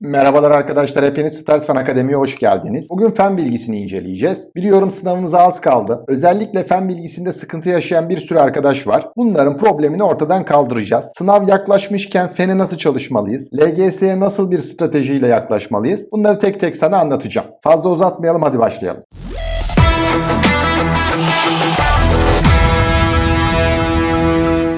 Merhabalar arkadaşlar, hepiniz Start Fen Akademi'ye hoş geldiniz. Bugün fen bilgisini inceleyeceğiz. Biliyorum sınavınıza az kaldı. Özellikle fen bilgisinde sıkıntı yaşayan bir sürü arkadaş var. Bunların problemini ortadan kaldıracağız. Sınav yaklaşmışken fene nasıl çalışmalıyız? LGS'ye nasıl bir stratejiyle yaklaşmalıyız? Bunları tek tek sana anlatacağım. Fazla uzatmayalım, hadi başlayalım.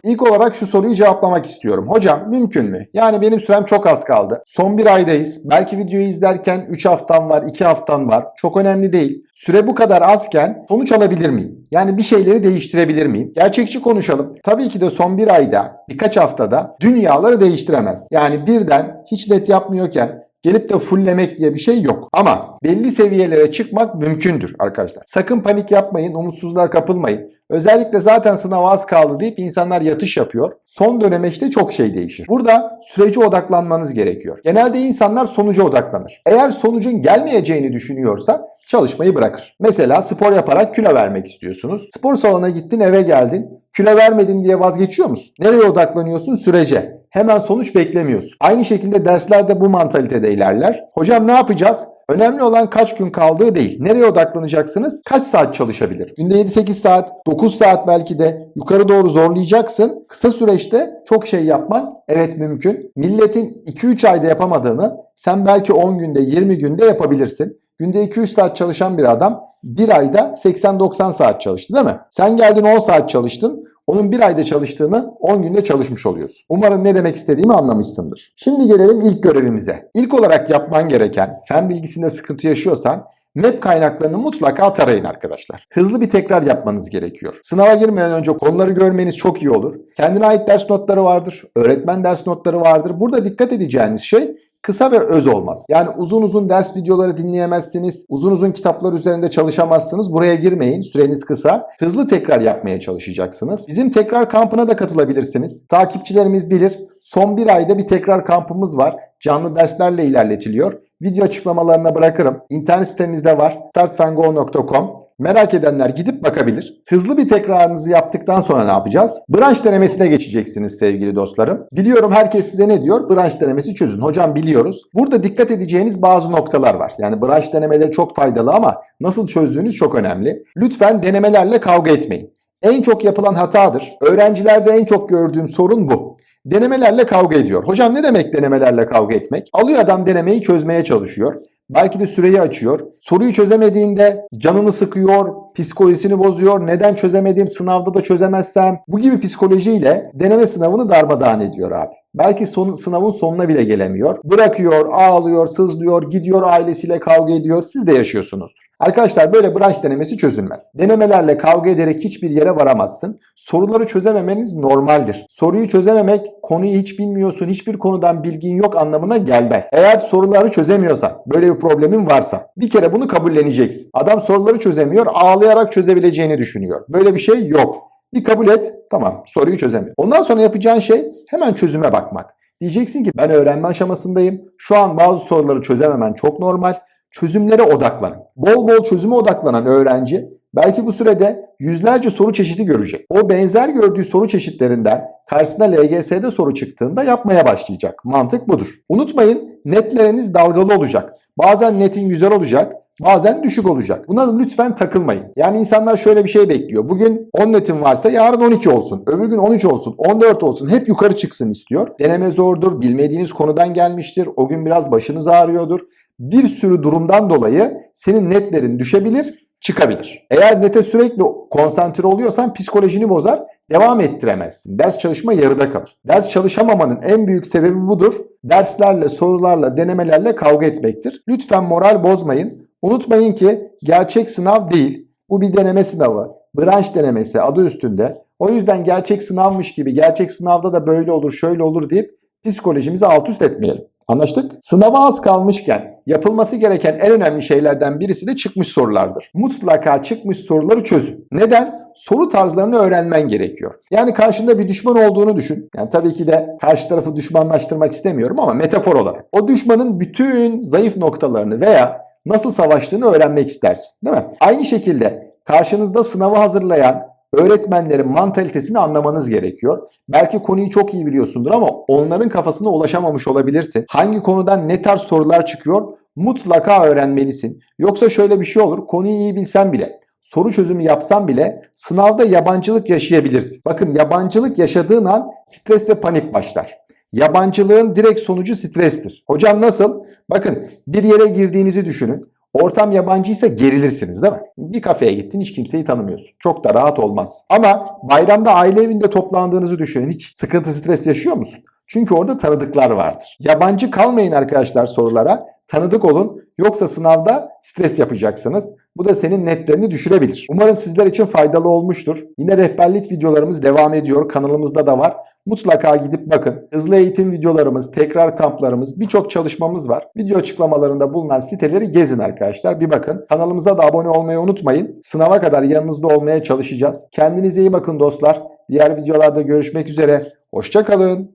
İlk olarak şu soruyu cevaplamak istiyorum. Hocam mümkün mü? Yani benim sürem çok az kaldı. Son bir aydayız. Belki videoyu izlerken 3 haftam var, 2 haftam var. Çok önemli değil. Süre bu kadar azken sonuç alabilir miyim? Yani bir şeyleri değiştirebilir miyim? Gerçekçi konuşalım. Tabii ki de son bir ayda, birkaç haftada dünyaları değiştiremez. Yani birden hiç net yapmıyorken Gelip de fulllemek diye bir şey yok. Ama belli seviyelere çıkmak mümkündür arkadaşlar. Sakın panik yapmayın, umutsuzluğa kapılmayın. Özellikle zaten sınav az kaldı deyip insanlar yatış yapıyor. Son döneme işte çok şey değişir. Burada sürece odaklanmanız gerekiyor. Genelde insanlar sonuca odaklanır. Eğer sonucun gelmeyeceğini düşünüyorsa çalışmayı bırakır. Mesela spor yaparak kilo vermek istiyorsunuz. Spor salonuna gittin eve geldin. Kilo vermedim diye vazgeçiyor musun? Nereye odaklanıyorsun? Sürece. Hemen sonuç beklemiyorsun. Aynı şekilde derslerde bu mantalitede ilerler. Hocam ne yapacağız? Önemli olan kaç gün kaldığı değil. Nereye odaklanacaksınız? Kaç saat çalışabilir? Günde 7-8 saat, 9 saat belki de yukarı doğru zorlayacaksın. Kısa süreçte çok şey yapman evet mümkün. Milletin 2-3 ayda yapamadığını sen belki 10 günde, 20 günde yapabilirsin. Günde 2-3 saat çalışan bir adam bir ayda 80-90 saat çalıştı değil mi? Sen geldin 10 saat çalıştın. Onun bir ayda çalıştığını 10 günde çalışmış oluyorsun. Umarım ne demek istediğimi anlamışsındır. Şimdi gelelim ilk görevimize. İlk olarak yapman gereken fen bilgisinde sıkıntı yaşıyorsan Map kaynaklarını mutlaka tarayın arkadaşlar. Hızlı bir tekrar yapmanız gerekiyor. Sınava girmeden önce konuları görmeniz çok iyi olur. Kendine ait ders notları vardır, öğretmen ders notları vardır. Burada dikkat edeceğiniz şey kısa ve öz olmaz. Yani uzun uzun ders videoları dinleyemezsiniz. Uzun uzun kitaplar üzerinde çalışamazsınız. Buraya girmeyin. Süreniz kısa. Hızlı tekrar yapmaya çalışacaksınız. Bizim tekrar kampına da katılabilirsiniz. Takipçilerimiz bilir. Son bir ayda bir tekrar kampımız var. Canlı derslerle ilerletiliyor. Video açıklamalarına bırakırım. İnternet sitemizde var. startfengo.com Merak edenler gidip bakabilir. Hızlı bir tekrarınızı yaptıktan sonra ne yapacağız? Branş denemesine geçeceksiniz sevgili dostlarım. Biliyorum herkes size ne diyor? Branş denemesi çözün. Hocam biliyoruz. Burada dikkat edeceğiniz bazı noktalar var. Yani branş denemeleri çok faydalı ama nasıl çözdüğünüz çok önemli. Lütfen denemelerle kavga etmeyin. En çok yapılan hatadır. Öğrencilerde en çok gördüğüm sorun bu. Denemelerle kavga ediyor. Hocam ne demek denemelerle kavga etmek? Alıyor adam denemeyi çözmeye çalışıyor. Belki de süreyi açıyor. Soruyu çözemediğinde canını sıkıyor, psikolojisini bozuyor. Neden çözemedim, sınavda da çözemezsem. Bu gibi psikolojiyle deneme sınavını darmadağın ediyor abi. Belki son, sınavın sonuna bile gelemiyor. Bırakıyor, ağlıyor, sızlıyor, gidiyor ailesiyle kavga ediyor. Siz de yaşıyorsunuzdur. Arkadaşlar böyle branş denemesi çözülmez. Denemelerle kavga ederek hiçbir yere varamazsın. Soruları çözememeniz normaldir. Soruyu çözememek konuyu hiç bilmiyorsun, hiçbir konudan bilgin yok anlamına gelmez. Eğer soruları çözemiyorsan, böyle bir problemin varsa bir kere bunu kabulleneceksin. Adam soruları çözemiyor, ağlayarak çözebileceğini düşünüyor. Böyle bir şey yok. Bir kabul et. Tamam soruyu çözemiyor. Ondan sonra yapacağın şey hemen çözüme bakmak. Diyeceksin ki ben öğrenme aşamasındayım. Şu an bazı soruları çözememen çok normal. Çözümlere odaklanın. Bol bol çözüme odaklanan öğrenci belki bu sürede yüzlerce soru çeşidi görecek. O benzer gördüğü soru çeşitlerinden karşısına LGS'de soru çıktığında yapmaya başlayacak. Mantık budur. Unutmayın netleriniz dalgalı olacak. Bazen netin güzel olacak, Bazen düşük olacak. Buna da lütfen takılmayın. Yani insanlar şöyle bir şey bekliyor. Bugün 10 netin varsa yarın 12 olsun. Öbür gün 13 olsun, 14 olsun. Hep yukarı çıksın istiyor. Deneme zordur. Bilmediğiniz konudan gelmiştir. O gün biraz başınız ağrıyordur. Bir sürü durumdan dolayı senin netlerin düşebilir, çıkabilir. Eğer nete sürekli konsantre oluyorsan psikolojini bozar, devam ettiremezsin. Ders çalışma yarıda kalır. Ders çalışamamanın en büyük sebebi budur. Derslerle, sorularla, denemelerle kavga etmektir. Lütfen moral bozmayın. Unutmayın ki gerçek sınav değil. Bu bir deneme sınavı. Branş denemesi adı üstünde. O yüzden gerçek sınavmış gibi gerçek sınavda da böyle olur şöyle olur deyip psikolojimizi alt üst etmeyelim. Anlaştık? Sınava az kalmışken yapılması gereken en önemli şeylerden birisi de çıkmış sorulardır. Mutlaka çıkmış soruları çözün. Neden? Soru tarzlarını öğrenmen gerekiyor. Yani karşında bir düşman olduğunu düşün. Yani tabii ki de karşı tarafı düşmanlaştırmak istemiyorum ama metafor olarak. O düşmanın bütün zayıf noktalarını veya nasıl savaştığını öğrenmek istersin. Değil mi? Aynı şekilde karşınızda sınavı hazırlayan öğretmenlerin mantalitesini anlamanız gerekiyor. Belki konuyu çok iyi biliyorsundur ama onların kafasına ulaşamamış olabilirsin. Hangi konudan ne tarz sorular çıkıyor mutlaka öğrenmelisin. Yoksa şöyle bir şey olur. Konuyu iyi bilsen bile soru çözümü yapsan bile sınavda yabancılık yaşayabilirsin. Bakın yabancılık yaşadığın an stres ve panik başlar. Yabancılığın direkt sonucu strestir. Hocam nasıl? Bakın bir yere girdiğinizi düşünün. Ortam yabancıysa gerilirsiniz değil mi? Bir kafeye gittin hiç kimseyi tanımıyorsun. Çok da rahat olmaz. Ama bayramda aile evinde toplandığınızı düşünün. Hiç sıkıntı stres yaşıyor musun? Çünkü orada tanıdıklar vardır. Yabancı kalmayın arkadaşlar sorulara. Tanıdık olun. Yoksa sınavda stres yapacaksınız. Bu da senin netlerini düşürebilir. Umarım sizler için faydalı olmuştur. Yine rehberlik videolarımız devam ediyor. Kanalımızda da var. Mutlaka gidip bakın. Hızlı eğitim videolarımız, tekrar kamplarımız, birçok çalışmamız var. Video açıklamalarında bulunan siteleri gezin arkadaşlar. Bir bakın. Kanalımıza da abone olmayı unutmayın. Sınava kadar yanınızda olmaya çalışacağız. Kendinize iyi bakın dostlar. Diğer videolarda görüşmek üzere. Hoşçakalın.